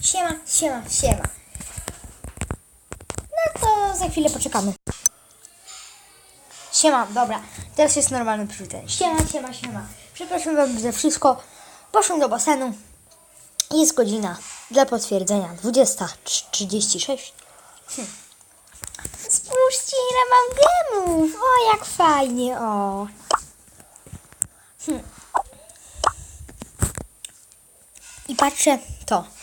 Siema, siema, siema. No to za chwilę poczekamy. Siema, dobra. Teraz jest normalny przywitaj. Siema, siema, siema. Przepraszam wam za wszystko. Poszłam do basenu. Jest godzina dla potwierdzenia 20.36. Hm. Spójrzcie ile mam gemów. O, jak fajnie, o. Hm. I patrzę to.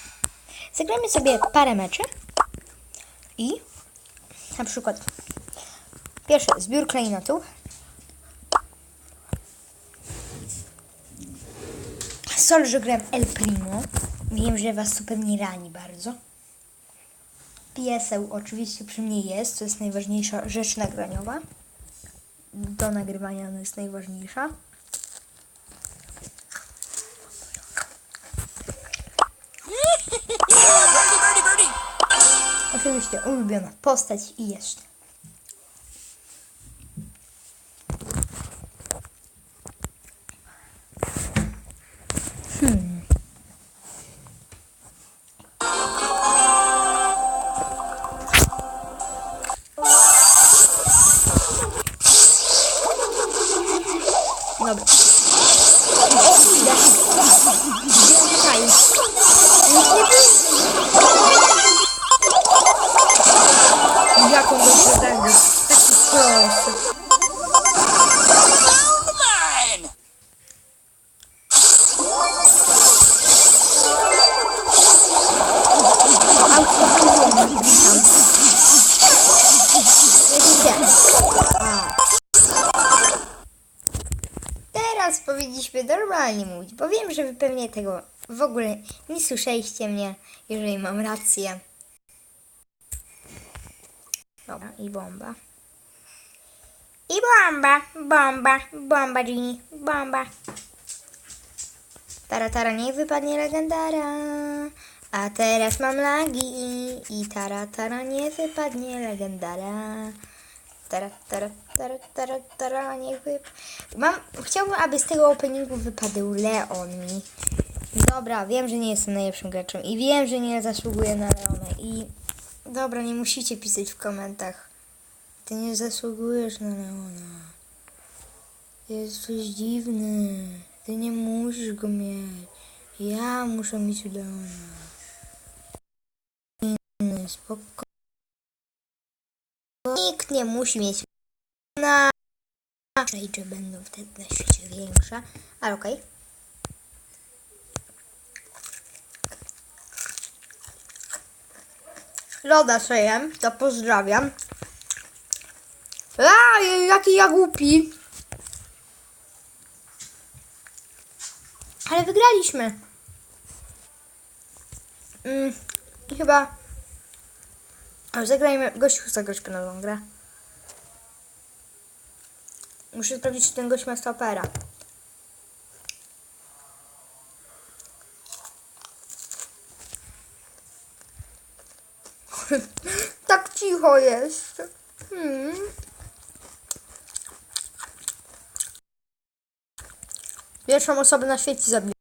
Zagramy sobie parę meczy. I na przykład pierwszy zbiór klejnotów. Sol, że gram El Primo. Wiem, że was to pewnie rani bardzo. Pieseł oczywiście przy mnie jest, to jest najważniejsza rzecz nagraniowa. Do nagrywania ona jest najważniejsza. Oczywiście ulubiona postać i jeszcze. Hmm. Dobra. Kurde. Powinniśmy normalnie mówić, bo wiem, że wy pewnie tego w ogóle nie słyszeliście mnie, jeżeli mam rację. Dobra, i bomba. I bomba, bomba, bomba, Gini, bomba. Tara, tara, niech wypadnie legendara. A teraz mam lagi i tara, tara, nie wypadnie legendara. Tara, tara, tara, tara, tara, niech wyp... Mam, chciałbym, aby z tego openingu wypadł Leon mi. Dobra, wiem, że nie jestem najlepszym graczem i wiem, że nie zasługuję na Leona i... Dobra, nie musicie pisać w komentarzach. Ty nie zasługujesz na Leona. Jesteś dziwny. Ty nie musisz go mieć. Ja muszę mieć Leona. Inny, Spoko. Nikt nie musi mieć Leona. Rage będą wtedy na świecie większe. Ale okej. Loda sobie, to pozdrawiam. A, jaki ja głupi. Ale wygraliśmy. Mm, chyba... Zagrajmy... Gościu chce grać ponowną grę. Muszę sprawdzić, czy ten gość ma stopera. tak cicho jest. Hmm. Pierwszą osobę na świecie zabiłem.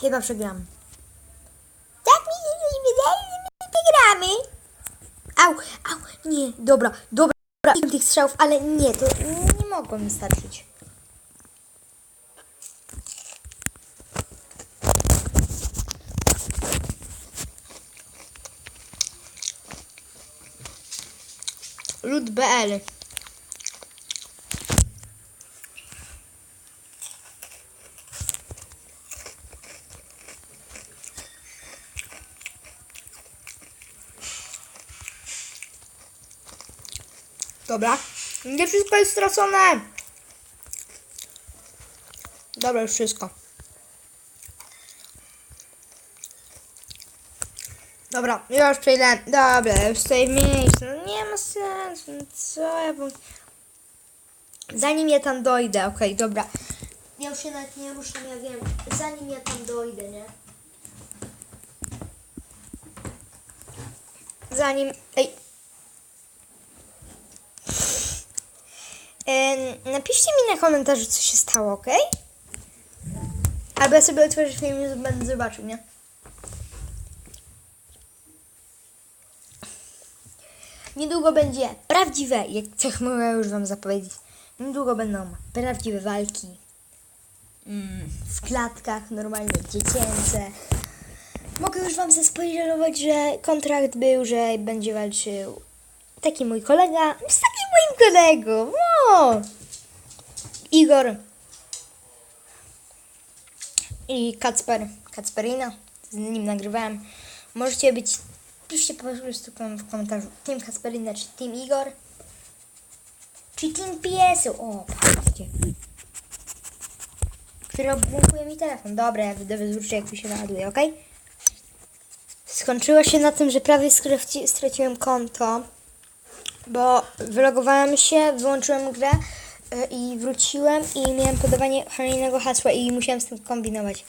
Chyba przegram. Tak mi się wydaje, że my. Au, au, nie, dobra, dobra. Tych strzałów, ale nie, to nie mogło mi starczyć. Lud.bl Dobra. Nie wszystko jest stracone. Dobra, już wszystko. Dobra, już przejdę. Dobra, już tutaj w miejscu. No nie ma sensu. no Co ja bym... Zanim ja tam dojdę, okej, dobra. Ja już się nawet nie ruszam, ja wiem. Zanim ja tam dojdę, nie? zanim... Ej. Napiszcie mi na komentarzu, co się stało, ok? Albo ja sobie otworzę film i będę zobaczył, nie? Niedługo będzie prawdziwe, jak coś mogę już wam zapowiedzieć. Niedługo będą prawdziwe walki. Mm, w klatkach, normalnie dziecięce. Mogę już wam zaspoilerować, że kontrakt był, że będzie walczył taki mój kolega z takim moim kolegą. O! Igor i Kacper, Kacperina, z nim nagrywałem. Możecie być, piszcie po prostu w komentarzu Team Kacperina czy Team Igor. Czy Team Piesu. O, patrzcie. Który obłąkuje mi telefon. Dobra, ja wyzwórczę jak mi się naładuje, ok? Skończyło się na tym, że prawie straci- straciłem konto, bo wylogowałem się, wyłączyłem grę i wróciłem i miałem podawanie kolejnego hasła i musiałem z tym kombinować.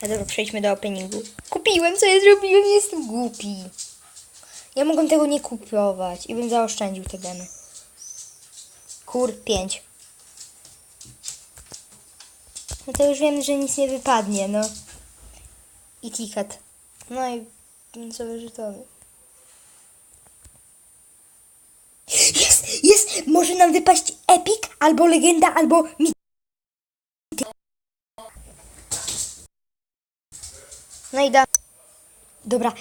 Dlatego przejdźmy do openingu. Kupiłem, co ja zrobiłem, jestem głupi. Ja mogłem tego nie kupować i bym zaoszczędził te gemy. Kur 5. No to już wiem, że nic nie wypadnie, no. I ticket. No i co wyrzutowy. Jest, jest! Może nam wypaść epic, albo legenda, albo mit. No i da. Dobra.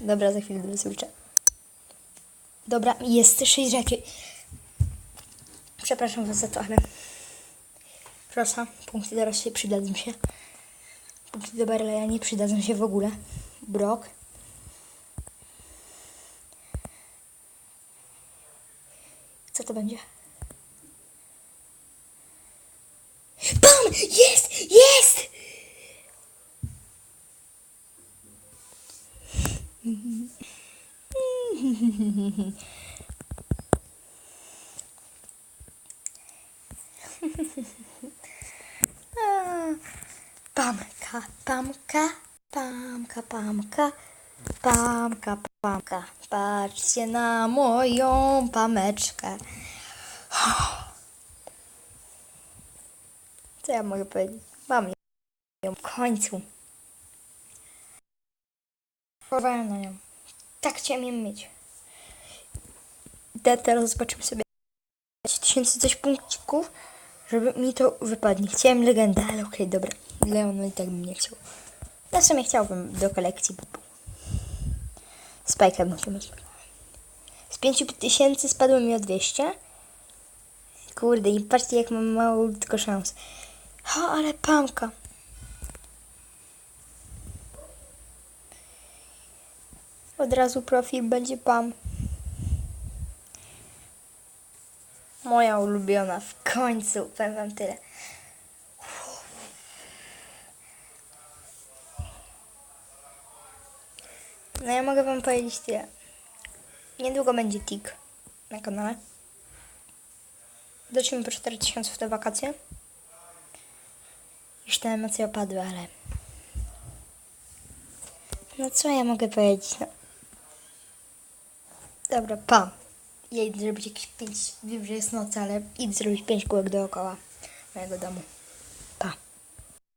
Dobra, za chwilę wysłuchaj. Dobra, jest sześć rzeczy. Przepraszam was za to, ale... Proszę, punkty teraz się przydadzą się. Punkty do Barleya nie przydadzą się w ogóle. Brok. Co to będzie? BAM! Jest! Jest! A, Pamka, pamka, pamka, pamka, pamka. Patrzcie na moją pameczkę. Co ja mogę powiedzieć? Mam ją w końcu. Chowałem na nią. Tak chciałem ją mieć. Te- Teraz zobaczymy sobie tysięcy coś punkcików, żeby mi to wypadnie. Chciałem legendę, ale okej, dobra. Leon i tak bym nie chciał. W sumie chciałbym do kolekcji. był. Spajka chciał mieć. Z 5000 spadło mi o 200. Kurde, i patrzcie jak mam mało tylko szans. O, ale pamka. Od razu profil będzie pam. Moja ulubiona, w końcu, powiem wam tyle. No ja mogę wam powiedzieć tyle. Niedługo będzie tik na kanale. Dotrzemy po 4000 w te wakacje. Już te emocje opadły, ale... No co ja mogę powiedzieć, no. Dobra, pa. Ja idę zrobić jakieś pięć... Wiem, że jest noc, ale idę zrobić pięć kółek dookoła mojego domu.